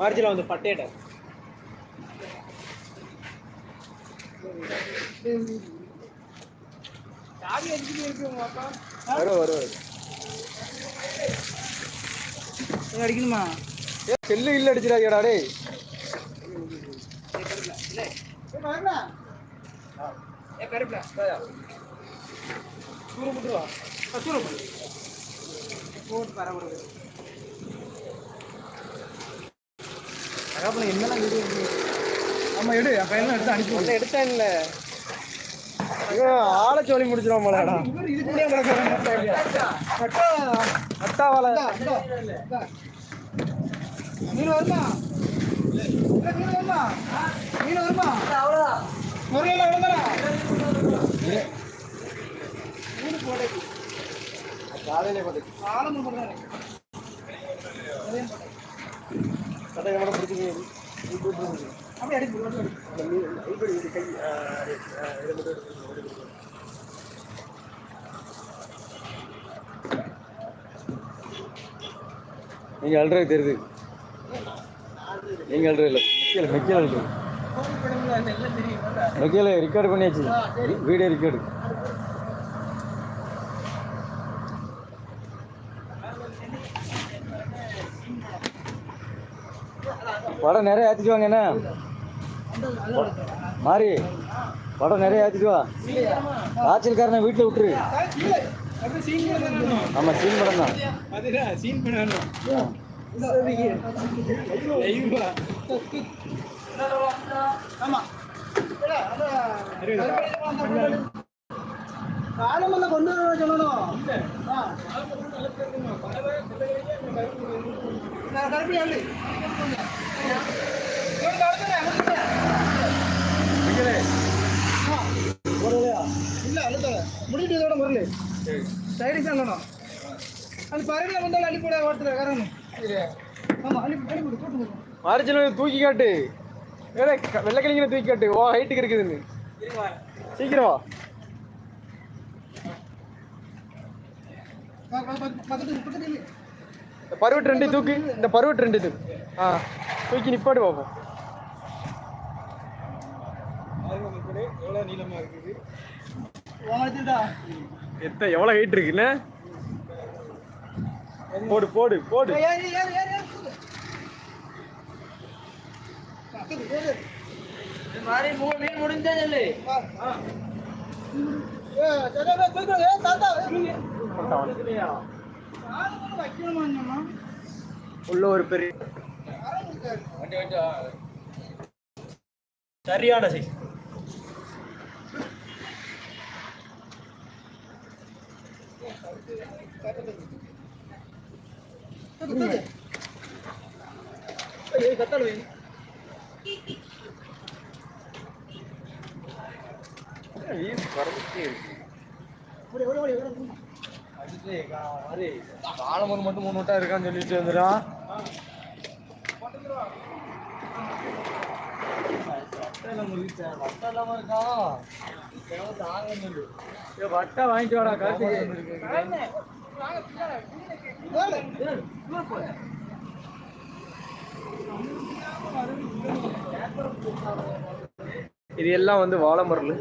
மார்ஜில வந்து பட்டேட்ட வரும் வரும் அடிக்கணுமா? ஏ செல்லு இல்ல அடிச்சிடாதீடா டேய். சூறு முட்டுவா சூறு முட்டு போட்டு பரவாயில்ல அதான் என்னெல்லாம் வீடியோ ஆமா எடு. அப்ப என்ன எடுத்து அனுப்பி ஒன்றை எடுத்தேன் இல்லை ஆளை சொல்லி முடிச்சிடும் போலடா அட்டாவால மீன் வருமா? மீன் வருமா? மீன் வருமா? முறையில் மீன் காலையில பார்த்து ஆழம் பண்ணுறாரு கட்டை மட்டும் பிடிச்சிங்க அப்படியே அடிச்சு நீங்க அல்றது தெரியுது நீங்க அல்றது இல்லை மெக்கியல் மெக்கியல் அல்றது மெக்கியல் ரெக்கார்டு பண்ணியாச்சு வீடியோ ரெக்கார்டு படம் நிறைய ஏற்றிட்டு வாங்க என்ன? மாறி படம் நிறைய ஏற்றிட்டு வா. காய்ச்சல்காரனை வீட்டில் விட்டுரு. ஆமாம் சீன் படம் தான். சீன் காலமெல்லாம் கொண்டு வர சொல்லணும் சொல்லணும் அது பறவையில வந்தாலும் அள்ளி போட ஓட்டுற காரணம் ஆமா அள்ளி அள்ளி போடு போட்டு போடு. மார்ஜின் தூக்கி காட்டு. ஏடா வெள்ளைக்கிழங்கின தூக்கி காட்டு. ஓ ஹைட்டுக்கு இருக்குதுன்னு. சீக்கிரம் வா. ப- ப- ப- பக்கத்துல பக்கத்துல இல்ல. இந்த பருவட்டு ரெண்டு தூக்கு. இந்த பருவட்டு ரெண்டு தூக்கு ஆ தூக்கி நிப்பாட்டு பார்ப்போம் எவ்வளோ நீளமாக இருக்குது? உன் எடுத்துட்டா எத்த எவ்வளோ ஹைட் இருக்குல்ல போடு போடு போடு. ஏய், ஏறு, ஏறு, ஏறு, ஏறு, போடு. பக்கத்துல, ஏறு. வா. ஆ. ஏய், சரி, சரி, தூக்கு, ஏய், தாத்தா, ஏய், மீன். ஆளு மேல வைக்கணுமா என்னம்மா? உள்ள ஒரு பெரிய யாரும் இருக்காது. சரியான சைஸ் தூக்கு, மட்டும் மூணு விட்டா இருக்கான்னு சொல்லிட்டு வந்துடும் வட்டை வாங்கிட்டு வாடா இது எல்லாம் வந்து வாழை மரல்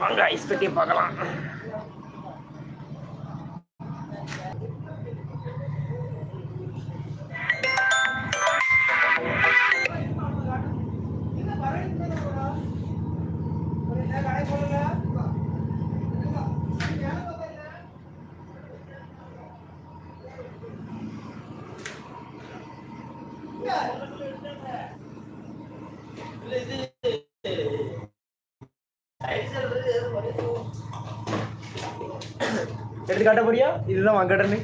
வாங்க ஐஸ் பெட்டியை பார்க்கலாம். எடுத்து காட்ட போறியா இதுதான் வங்கடன்னு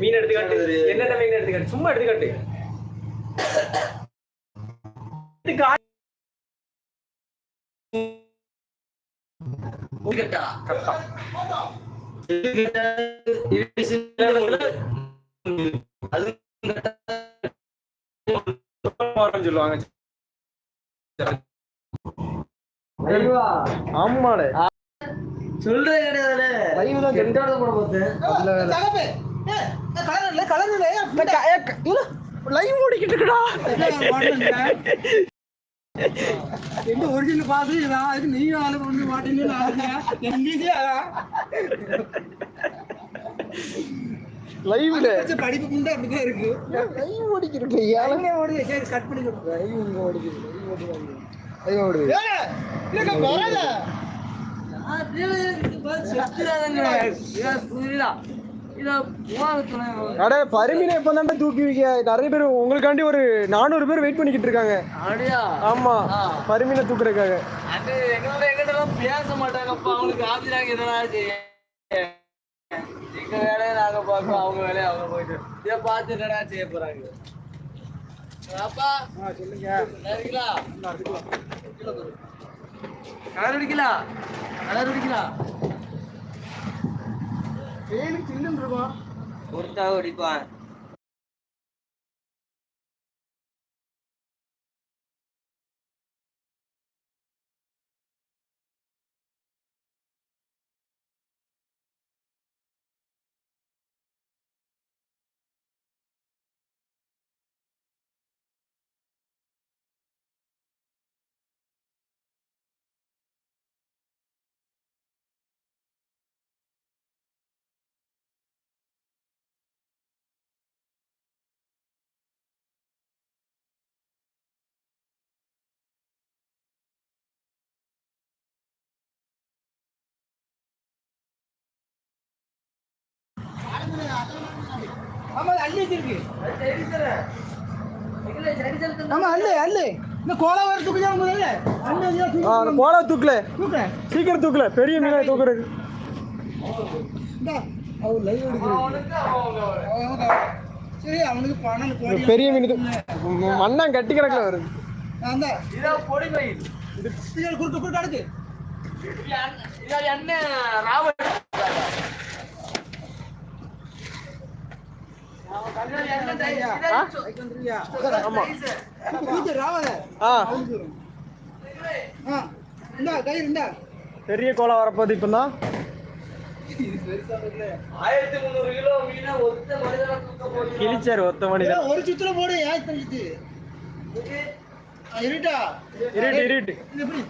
மீன் எடுத்து காட்டு என்னென்ன மீன் எடுத்து காட்டு சும்மா எடுத்து காட்டு சொல்லுவாங்க ஆமாடே. சொல்றே கிடையாதுல லைவ் தான் எண்டோட போட பார்த்தேன் கலர் இல்லை கலர் லைவ் ஓடிக்கிட்டு இருக்குடா. எந்த ஒரிஜினல் பாத்து இதான் அதுக்கு நீ ஆளு கொண்டு மாட்டேன்னு லைவ்ல படிப்பு குண்டா அப்படிதான் இருக்கு. லைவ் ஓடிக்கிட்டு எங்கே ஓடுது சரி கட் பண்ணி கொடுத்து லைவ் இங்க ஓடிக்கிட்டு லைவ் ஓடுது. அட பருமினை இப்ப தான் தூக்கி வைக்க. நிறைய பேர் உங்களுக்காண்டி ஒரு நானூறு பேர் வெயிட் பண்ணிக்கிட்டு இருக்காங்க. ஆமா பருமினை தூக்குறதுக்காக. பேச மாட்டாங்கப்பா. அவங்களுக்கு ஆபிராங்க எதனாச்சு எங்க வேலையை நாங்க பார்ப்போம். அவங்க வேலையை அவங்க போயிட்டு. இதை பார்த்து என்னடா செய்ய போறாங்க? அப்பா சொல்லுங்க. கலர் அடிக்கலாம் கலர் அடிக்கலாம் வெயில் சில்லுன்னு இருக்கும். ஒருத்தாக அடிப்பான். ஆமா அது அள்ளி வச்சிருக்கு. ஆமா அள்ளு அள்ளு. இந்த கோலா வர தூக்குதா முதல்ல ஆ, கோலா தூக்கல. தூக்குறேன் சீக்கிரம் தூக்கல. பெரிய மீனை தூக்குறது. இந்தா அவர் லைவ் எடுக்கிறது சரி அவனுக்கு பணம் கோடி பெரிய மீன் மண்ணான் கட்டி கிடக்கல வருது அந்த இதான் பொடி மயில். இது குறுக்கு குறுக்கு அடுக்கு இதான் அண்ணன் ராவன் ஆமா பூச்சி ராவத ஆ ஆ இந்தா கயிறு இந்தா பெரிய கோலா வரப்போது இப்பதான் ஆயிரத்தி முந்நூறு கிலோ மீனை ஒத்த மனிதனை தூக்க போட்டு கிழிச்சாரு ஒத்த மனிதன் ஒரு சுத்துல போடு ஏன் தள்ளிட்டு இருட்டா இருட்டு இருட்டு இது எப்படி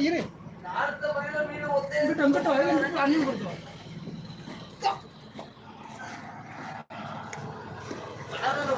இரு இரு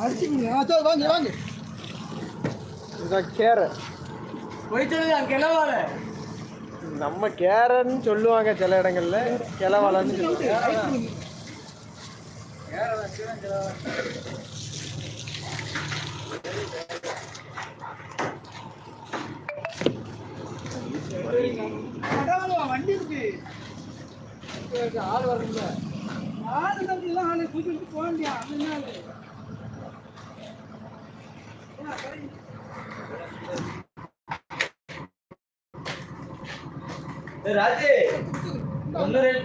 அடிச்சு கொடுங்க. ஆ, சரி, வாங்க வாங்க. கேரை. கிளவால நம்ம கேரன்னு சொல்லுவாங்க சில இடங்கள்ல. கிளவாலன்னு சொல்லுவாங்க. வண்டி இருக்கு. ஆள் வரல. ஆடு தம்பிலாம் ஆளு தூக்கிட்டு போக வேண்டியா அந்த நாள் ராஜே. ஒன்னு ரெண்டு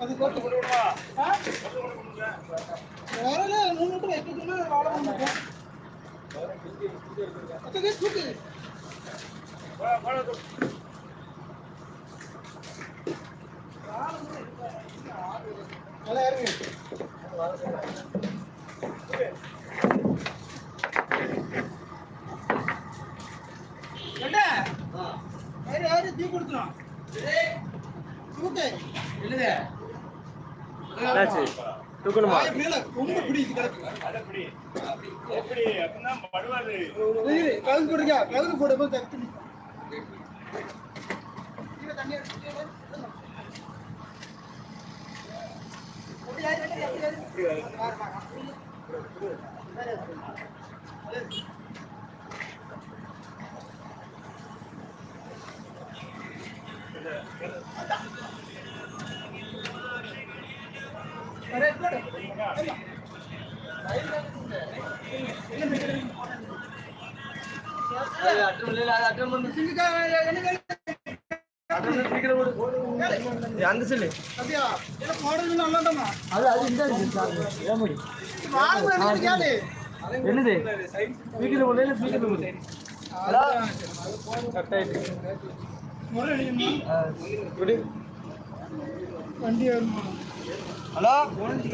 அது கோட்டு போட்டு விடுவா வரல நின்றுட்டு வைக்கணும்னா வாழ முடியும் அத்தகே தூக்கு. தூக்கணுமா? ரொம்ப பிடிக்குது கிடக்கு. இரு, கழுகு போடுங்க கழுகு போடு போது கத்து அட்டம் இல்லை அது அட்டம் பண்ணு அந்த சொல்லு அது அது இந்த என்னது ஸ்பீக்கர் போடல ஸ்பீக்கர் போடல கட் ஆயிட்டு வண்டி ஹலோ வண்டி